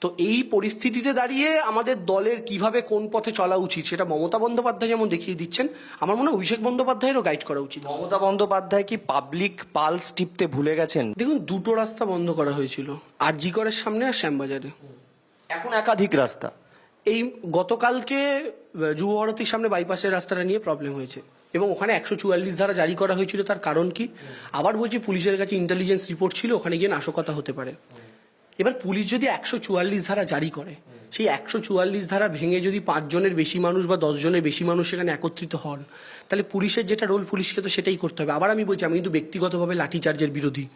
তো এই পরিস্থিতিতে দাঁড়িয়ে আমাদের দলের কীভাবে কোন পথে চলা উচিত সেটা মমতা বন্দ্যোপাধ্যায় যেমন দেখিয়ে দিচ্ছেন আমার মনে হয় অভিষেক বন্দ্যোপাধ্যায়েরও গাইড করা উচিত। মমতা বন্দ্যোপাধ্যায় কি পাবলিক পালস টিপতে ভুলে গেছেন? দেখুন দুটো রাস্তা বন্ধ করা হয়েছিল আর জিকরের সামনে আর শ্যামবাজারে। এখন একাধিক রাস্তা। এই গতকালকে আহ, যুব ভারতীর সামনে বাইপাসের রাস্তাটা নিয়ে প্রবলেম হয়েছে। এবং ওখানে একশো চুয়াল্লিশ ধারা জারি করা হয়েছিল তার কারণ কি? আবার বলছি পুলিশের কাছে ইন্টেলিজেন্স রিপোর্ট ছিল ওখানে গিয়ে নাশকতা হতে পারে। এবার পুলিশ যদি একশো চুয়াল্লিশ ধারা জারি করে সেই একশো চুয়াল্লিশ ধারা ভেঙে যদি পাঁচজনের বেশি মানুষ বা দশজনের বেশি মানুষ সেখানে একত্রিত হন তাহলে পুলিশের যেটা রোল পুলিশকে তো সেটাই করতে হবে। আবার আমি বলছি আমি কিন্তু ব্যক্তিগতভাবে লাঠিচার্জের বিরোধী।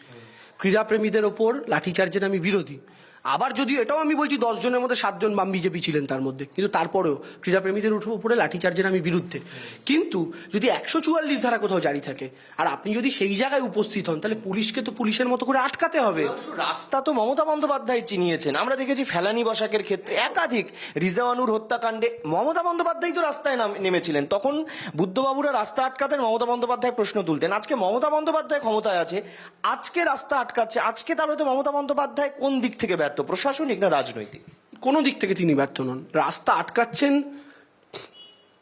ক্রীড়াপ্রেমীদের ওপর লাঠিচার্জের আমি বিরোধী। আবার যদি এটাও আমি বলছি দশ জনের মধ্যে সাতজন বাম বিজেপি ছিলেন তার মধ্যে কিন্তু তারপরেও ক্রীড়াপ্রেমীদের উঠে উপরে লাঠিচার্জের আমি বিরুদ্ধে। কিন্তু যদি একশো চুয়াল্লিশ ধারা কোথাও জারি থাকে আর আপনি যদি সেই জায়গায় উপস্থিত হন তাহলে পুলিশকে তো পুলিশের মতো করে আটকাতে হবে। রাস্তা তো মমতা বন্দ্যোপাধ্যায় চিনিয়েছেন। আমরা দেখেছি ফেলানি বসাকের ক্ষেত্রে একাধিক রিজাওয়ানুর হত্যাকাণ্ডে মমতা বন্দ্যোপাধ্যায় তো রাস্তায় নাম- নেমেছিলেন। তখন বুদ্ধবাবুরা রাস্তা আটকাতেন মমতা বন্দ্যোপাধ্যায় প্রশ্ন তুলতেন আজকে মমতা বন্দ্যোপাধ্যায় ক্ষমতায় আছে আজকে রাস্তা আটকাচ্ছে আজকে তাহলে তো মমতা বন্দ্যোপাধ্যায় কোন দিক থেকে ব্যর্থ? প্রশাসনিক না রাজনৈতিক? কোনো দিক থেকে তিনি ব্যর্থ নন। রাস্তা আটকাচ্ছেন,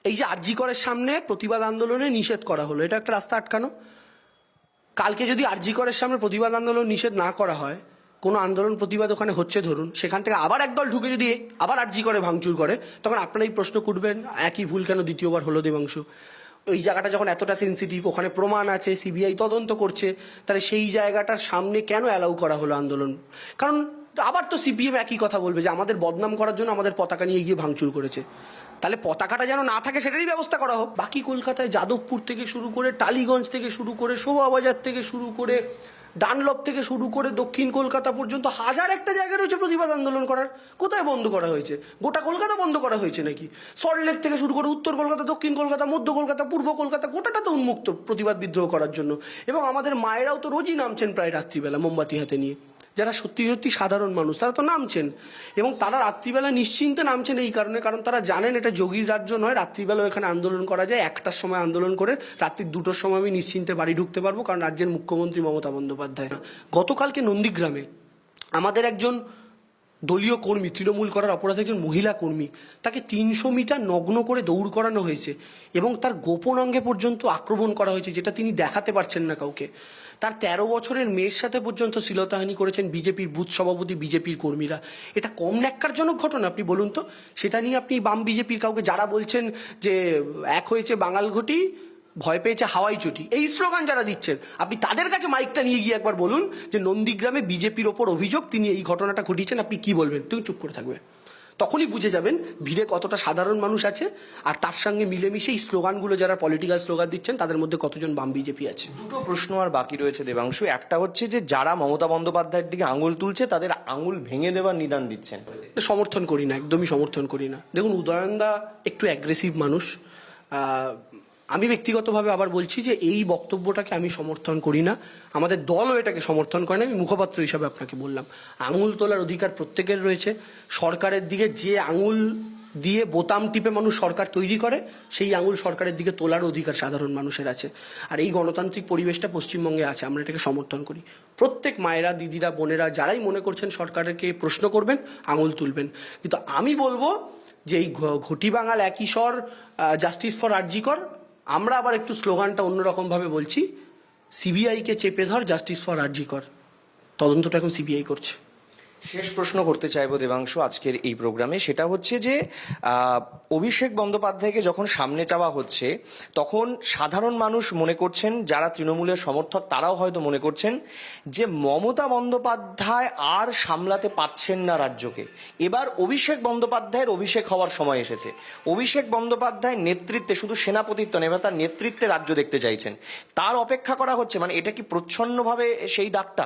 এই যে আরজি করের সামনে প্রতিবাদ আন্দোলনে নিষেধ করা হলো, এটা একটা রাস্তা আটকানো। কালকে যদি আরজি করের সামনে প্রতিবাদ আন্দোলন নিষেধ না করা হয়, কোনো আন্দোলন প্রতিবাদ ওখানে হচ্ছে ধরুন, সেখান থেকে আবার একদল ঢুকে যদি আবার আরজি করে, ভাঙচুর করে, তখন আপনারা এই প্রশ্ন করবেন একই ভুল কেন দ্বিতীয়বার হলো দেবাংশু? ওই জায়গাটা যখন এতটা সেন্সিটিভ ওখানে প্রমাণ আছে সিবিআই তদন্ত করছে, তাহলে সেই জায়গাটার সামনে কেন অ্যালাউ করা হলো আন্দোলন? কারণ আবার তো সিপিএম একই কথা বলবে যে আমাদের বদনাম করার জন্য আমাদের পতাকা নিয়ে গিয়ে ভাঙচুর করেছে। তাহলে পতাকাটা যেন না থাকে সেটারই ব্যবস্থা করা হোক। বাকি কলকাতায় যাদবপুর থেকে শুরু করে টালিগঞ্জ থেকে শুরু করে শোভাবাজার থেকে শুরু করে ডানলপ থেকে শুরু করে দক্ষিণ কলকাতা পর্যন্ত হাজার একটা জায়গা রয়েছে প্রতিবাদ আন্দোলন করার। কোথায় বন্ধ করা হয়েছে? গোটা কলকাতা বন্ধ করা হয়েছে নাকি? সল্টলেক থেকে শুরু করে উত্তর কলকাতা, দক্ষিণ কলকাতা, মধ্য কলকাতা, পূর্ব কলকাতা, গোটাটা তো উন্মুক্ত প্রতিবাদ বিদ্রোহ করার জন্য। এবং আমাদের মায়েরাও তো রোজই নামছেন প্রায় রাত্রিবেলা মোমবাতি হাতে নিয়ে। যারা সত্যি সত্যি সাধারণ মানুষ, তারা তো নামছেন। এবং তারা রাত্রিবেলা নিশ্চিন্তে নামছেন এই কারণে, কারণ তারা জানেন এটা যোগীর রাজ্য নয়। রাত্রিবেলাও এখানে আন্দোলন করা যায়, একটার সময় আন্দোলন করে রাত্রির দুটোর সময় আমি নিশ্চিন্তে বাড়ি ঢুকতে পারব, কারণ রাজ্যের মুখ্যমন্ত্রী মমতা বন্দ্যোপাধ্যায়। গতকালকে নন্দীগ্রামে আমাদের একজন দলীয় কর্মী, তৃণমূল করার অপরাধে একজন মহিলা কর্মী, তাকে তিনশো মিটার নগ্ন করে দৌড় করানো হয়েছে এবং তার গোপন অঙ্গে পর্যন্ত আক্রমণ করা হয়েছে, যেটা তিনি দেখাতে পারছেন না কাউকে। তার তেরো বছরের মেয়ের সাথে পর্যন্ত শ্লীলতাহানি করেছেন বিজেপির বুথ সভাপতি, বিজেপির কর্মীরা। এটা কম ন্যাক্কারজনক ঘটনা, আপনি বলুন তো। সেটা নিয়ে আপনি বাম বিজেপির কাউকে যারা বলছেন যে এক হয়েছে বাঙাল ঘটি, ভয় পেয়েছে হাওয়াই চটি, এই স্লোগান যারা দিচ্ছেন, আপনি তাদের কাছে মাইকটা নিয়ে গিয়ে একবার বলুন যে নন্দীগ্রামে বিজেপির ওপর অভিযোগ, তিনি এই ঘটনাটা ঘটিয়েছেন, আপনি কি বলবেন? তুমি চুপ করে থাকবে। তখনই বুঝে যাবেন ভিড়ে কতটা সাধারণ মানুষ আছে আর তার সঙ্গে মিলেমিশে এই স্লোগানগুলো যারা পলিটিক্যাল স্লোগান দিচ্ছেন তাদের মধ্যে কতজন বাম বিজেপি আছে? দুটো প্রশ্ন আর বাকি রয়েছে দেবাংশু। একটা হচ্ছে যে যারা মমতা বন্দ্যোপাধ্যায়ের দিকে আঙুল তুলছে তাদের আঙুল ভেঙে দেওয়ার নিদান দিচ্ছেন। সমর্থন করি না একদমই সমর্থন করি না। দেখুন উদয়নদা একটু অ্যাগ্রেসিভ মানুষ আমি ব্যক্তিগতভাবে আবার বলছি যে এই বক্তব্যটাকে আমি সমর্থন করি না। আমাদের দলও এটাকে সমর্থন করে না। আমি মুখপাত্র হিসাবে আপনাকে বললাম। আঙুল তোলার অধিকার প্রত্যেকের রয়েছে। সরকারের দিকে যে আঙুল দিয়ে বোতাম টিপে মানুষ সরকার তৈরি করে, সেই আঙুল সরকারের দিকে তোলার অধিকার সাধারণ মানুষের আছে। আর এই গণতান্ত্রিক পরিবেশটা পশ্চিমবঙ্গে আছে, আমরা এটাকে সমর্থন করি। প্রত্যেক মায়েরা, দিদিরা, বোনেরা যারাই মনে করছেন সরকারকে প্রশ্ন করবেন, আঙুল তুলবেন। কিন্তু আমি বলব যে এই ঘটি বাঙাল একই স্বর জাস্টিস ফর আরজিকর আমরা আবার একটু স্লোগানটা অন্যরকমভাবে বলছি, সিবিআইকে চেপে ধর, জাস্টিস ফর আরজিকর তদন্তটা এখন সিবিআই করছে। শেষ প্রশ্ন করতে চাইব দেবাংশু আজকের এই প্রোগ্রামে। সেটা হচ্ছে যে অভিষেক বন্দ্যোপাধ্যায়কে যখন সামনে চাওয়া হচ্ছে, তখন সাধারণ মানুষ মনে করছেন, যারা তৃণমূলের সমর্থক তারাও হয়তো মনে করছেন, যে মমতা বন্দ্যোপাধ্যায় আর সামলাতে পারছেন না রাজ্যকে। এবার অভিষেক বন্দ্যোপাধ্যায়ের অভিষেক হওয়ার সময় এসেছে। অভিষেক বন্দ্যোপাধ্যায় নেতৃত্বে, শুধু সেনাপতিত্ব এবার তার নেতৃত্বে রাজ্য দেখতে চাইছেন। তার অপেক্ষা করা হচ্ছে মানে এটা কি প্রচ্ছন্নভাবে সেই ডাকটা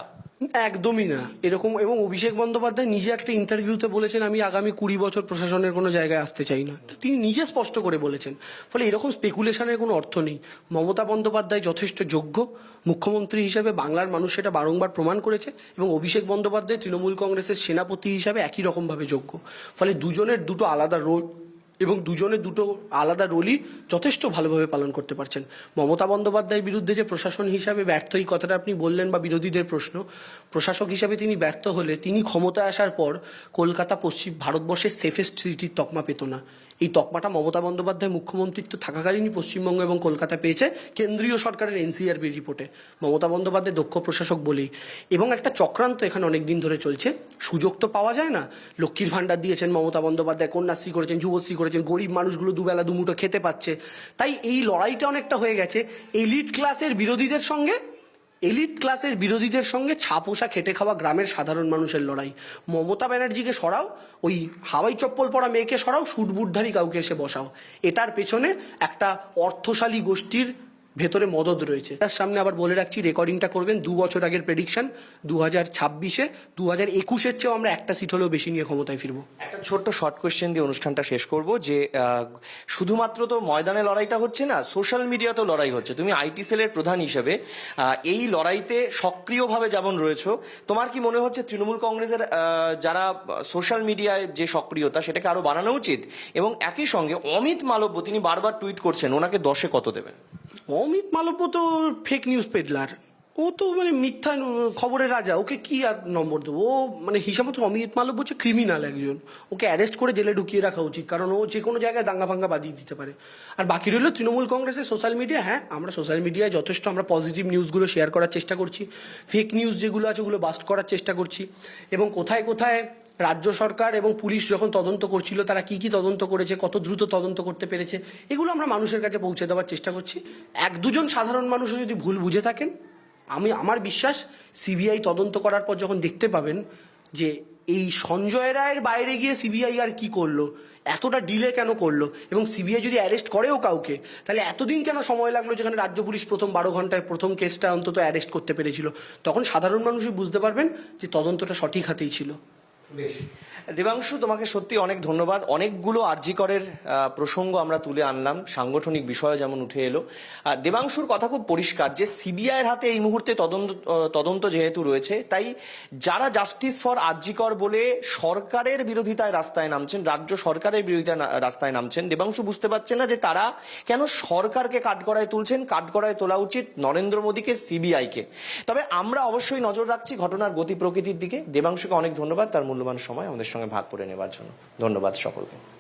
একদমই না। এরকম এবং অভিষেক বন্দ্যোপাধ্যায় নিজে একটা ইন্টারভিউতে বলেছেন, আমি আগামী কুড়ি বছর প্রশাসনের কোনো জায়গায় আসতে চাই না। তিনি নিজে স্পষ্ট করে বলেছেন। ফলে এরকম স্পেকুলেশনের কোনো অর্থ নেই। মমতা বন্দ্যোপাধ্যায় যথেষ্ট যোগ্য। মুখ্যমন্ত্রী হিসেবে বাংলার মানুষ সেটা বারংবার প্রমাণ করেছে এবং অভিষেক বন্দ্যোপাধ্যায় তৃণমূল কংগ্রেসের সেনাপতি হিসাবে একই রকমভাবে যোগ্য। ফলে দুজনের দুটো আলাদা রোল। এবং দুজনে দুটো আলাদা রোলই যথেষ্ট ভালোভাবে পালন করতে পারছেন। মমতা বন্দ্যোপাধ্যায়ের বিরুদ্ধে যে প্রশাসন হিসাবে ব্যর্থ, এই কথাটা আপনি বললেন বা বিরোধীদের প্রশ্ন, প্রশাসক হিসাবে তিনি ব্যর্থ হলে তিনি ক্ষমতায় আসার পর কলকাতা, পশ্চিম ভারতবর্ষের সেফেস্ট সিটির তকমা পেত না। এই তকমাটা মমতা বন্দ্যোপাধ্যায় মুখ্যমন্ত্রিত্ব থাকাকালীনই পশ্চিমবঙ্গ এবং কলকাতা পেয়েছে কেন্দ্রীয় সরকারের এনসিআরবি রিপোর্টে। মমতা বন্দ্যোপাধ্যায় দক্ষ প্রশাসক বলেই। এবং একটা চক্রান্ত এখানে অনেক দিন ধরে চলছে। সুযোগ তো পাওয়া যায় না। লক্ষ্মীর ভাণ্ডার দিয়েছেন মমতা বন্দ্যোপাধ্যায়, কন্যাশ্রী করেছেন, যুবশ্রী করেছেন, গরিব মানুষগুলো দুবেলা দুমুঠো খেতে পাচ্ছে। তাই এই লড়াইটা অনেকটা হয়ে গেছে। এলিট ক্লাসের বিরোধীদের সঙ্গে এলিট ক্লাসের বিরোধীদের সঙ্গে ছাপোষা খেটে খাওয়া গ্রামের সাধারণ মানুষের লড়াই। মমতা ব্যানার্জিকে সরাও, ওই হাওয়াই চপ্পল পরা মেয়েকে সরাও, সুটবুটধারী কাউকে এসে বসাও। এটার পেছনে একটা অর্থশালী গোষ্ঠীর ভেতরে মদত রয়েছে। তার সামনে আবার বলে রাখছি রেকর্ডিংটা করবেন। দু বছর আগের প্রেডিকশন দু হাজার ছাব্বিশে দু হাজার একুশের চেয়েও আমরা একটা সিট হলেও বেশি নিয়ে ক্ষমতায় ফিরবো। একটা ছোট্ট শর্ট কোয়েশ্চেন দিয়ে অনুষ্ঠানটা শেষ করব যে শুধুমাত্র তো ময়দানে লড়াইটা হচ্ছে না সোশ্যাল মিডিয়াতেও লড়াই হচ্ছে। তুমি আইটি সেলের প্রধান হিসেবে এই লড়াইতে সক্রিয়ভাবে যেমন রয়েছো, তোমার কি মনে হচ্ছে তৃণমূল কংগ্রেসের যারা সোশ্যাল মিডিয়ায় যে সক্রিয়তা, সেটাকে আরও বাড়ানো উচিত? এবং একই সঙ্গে অমিত মালব্য, তিনি বারবার টুইট করছেন, ওনাকে দশে কত দেবেন? অমিত মালব্য তো ফেক নিউজ পেডলার ও তো মানে মিথ্যা খবরের রাজা। ওকে কি আর নম্বর দেবো? ও মানে হিসাব মতো অমিত মালব্য হচ্ছে ক্রিমিনাল একজন। ওকে অ্যারেস্ট করে জেলে ঢুকিয়ে রাখা উচিত, কারণ ও যে কোনো জায়গায় দাঙ্গা ফাঙ্গা বাদিয়ে দিতে পারে। আর বাকি রইল তৃণমূল কংগ্রেসের সোশ্যাল মিডিয়া হ্যাঁ আমরা সোশ্যাল মিডিয়ায় যথেষ্ট আমরা পজিটিভ নিউজগুলো শেয়ার করার চেষ্টা করছি। ফেক নিউজ যেগুলো আছে ওগুলো বাস্ট করার চেষ্টা করছি। এবং কোথায় কোথায় রাজ্য সরকার এবং পুলিশ যখন তদন্ত করছিল, তারা কি কি তদন্ত করেছে, কত দ্রুত তদন্ত করতে পেরেছে, এগুলো আমরা মানুষের কাছে পৌঁছে দেওয়ার চেষ্টা করছি। এক দুজন সাধারণ মানুষও যদি ভুল বুঝে থাকেন, আমি, আমার বিশ্বাস সিবিআই তদন্ত করার পর যখন দেখতে পাবেন যে এই সঞ্জয় রায়ের বাইরে গিয়ে সিবিআই আর কি করল, এতটা ডিলে কেন করল, এবং সিবিআই যদি অ্যারেস্ট করেও কাউকে, তাহলে এতদিন কেন সময় লাগল যেখানে রাজ্য পুলিশ প্রথম বারো ঘন্টায় প্রথম কেসটা অন্তত অ্যারেস্ট করতে পেরেছিল? তখন সাধারণ মানুষই বুঝতে পারবেন যে তদন্তটা সঠিক হাতেই ছিল। বেশ দেবাংশু, তোমাকে সত্যি অনেক ধন্যবাদ। অনেকগুলো আর্জিকরের প্রসঙ্গ আমরা তুলে আনলাম। সাংগঠনিক বিষয় যেমন উঠে এলো। দেবাংশুর কথা খুব পরিষ্কার যে সিবিআইয়ের হাতে এই মুহূর্তে তদন্ত তদন্ত যেহেতু রয়েছে, তাই যারা জাস্টিস ফর আর্জিকর বলে সরকারের বিরোধিতায় রাস্তায় নামছেন, রাজ্য সরকারের বিরোধিতায় রাস্তায় নামছেন, দেবাংশু বুঝতে পারছেন না যে তারা কেন সরকারকে কাঠগড়ায় তুলছেন কাঠগড়ায় তোলা উচিত নরেন্দ্র মোদীকে, সিবিআইকে। তবে আমরা অবশ্যই নজর রাখছি ঘটনার গতি প্রকৃতির দিকে। দেবাংশুকে অনেক ধন্যবাদ, তার মূল্যবান সময় আমাদের সঙ্গে ভাগ করে নেবার জন্য। ধন্যবাদ সকলকে।